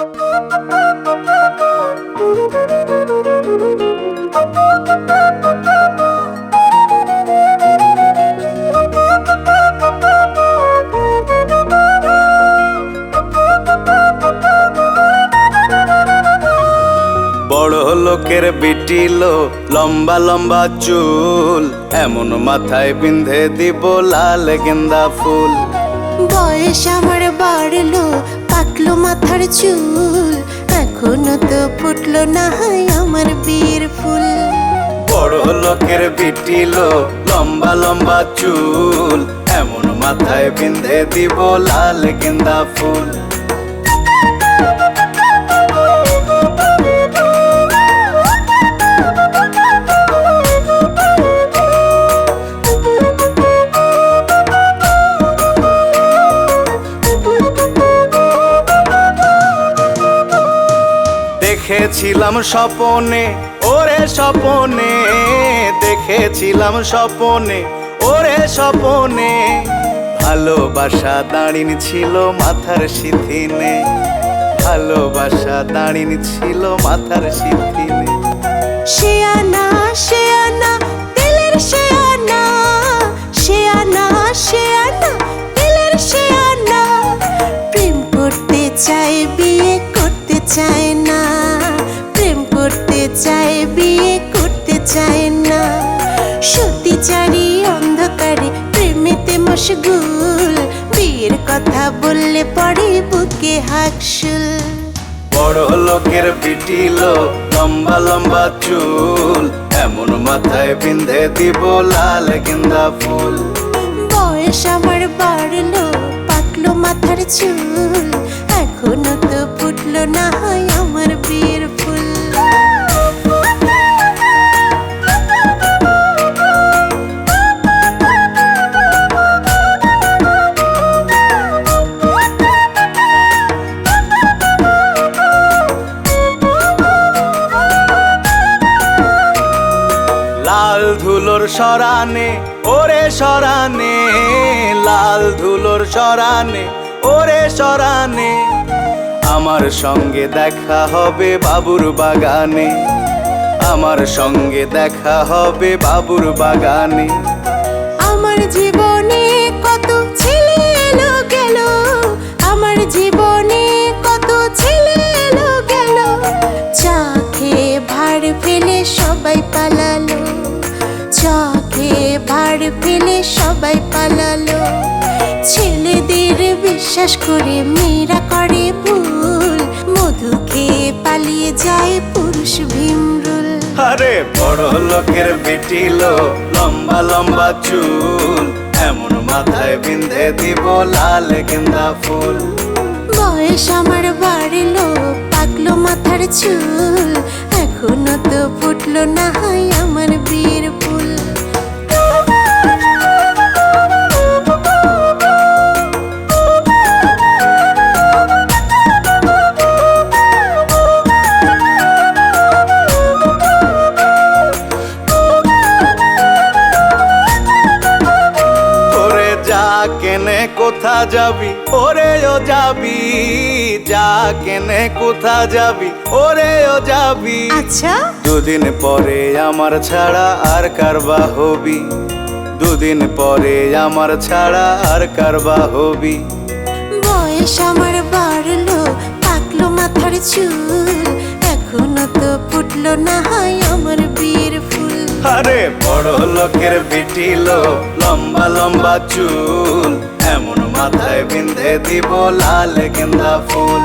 বড় লোকের বিটিল লম্বা লম্বা চুল, এমন মাথায় বিন্ধে দিব লাল গেন্দা ফুল। বয়স আমার বাড়লো পাকলো মাথার চুল, এখনও তো ফুটলো না হয় আমার বীর ফুল। বড় লোকের বিটিল লম্বা লম্বা চুল, এমন মাথায় বিন্ধে দিব লাল গেন্দা ফুল। দেখেছিলাম স্বপনে, ওরে স্বপনে, দেখেছিলাম স্বপনে, ওরে স্বপনে। ভালোবাসা দাঁড়িন ছিল মাথার সিথিনে ভালোবাসা দাঁড়িন ছিল মাথার সিথিনে সে আনা সে আনা হাকশুল বড় লোকের পিটি লোক লম্বা লম্বা চুল এমন মাথায় বিন্ধে দিব লাল গেন্দা ফুল। বয়স আমার বাড়লো পাকলো মাথার চুল এখনও তো ফুটলো না। ধুলোর সরানে, ওরে সরানে, লাল ধুলোর সরানে, ওরে সরানে। আমার সঙ্গে দেখা হবে বাবুর বাগানে, আমার সঙ্গে দেখা হবে বাবুর বাগানে। ভাড় ফেলে সবাই পালালো। ছেলেদের বিশ্বাস করে মেয়েরা করে ভুল। মধু খেয়ে পালিয়ে যায় পুরুষ ভীমরুল। আরে বড় লোকের বিটিল লম্বা লম্বা চুল। এমন মাথায় বিন্ধে দিব লাল গেন্দা ফুল। বয়স আমার বাড়লো পাকলো মাথার চুল। এখনও তো ফুটলো না হয় আমার বিয়ের যাবি? ওরে ও যাবি? যা কেনে কোথা যাবি? ওরে ও যাবি? আচ্ছা। দুদিন পরে আমার ছাড়া আর কারবা হবি। দুদিন পরে আমার ছাড়া আর কারবা হবি। বয়স আমার বাড়লো পাকলো মাথার চুল। এখনও তো ফুটলো না হয় আমার বীর ফুল। আরে বড় লোকের বিটিল লম্বা লম্বা চুল। মাথায় বিন্ধে দিব লাল গেন্দা ফুল।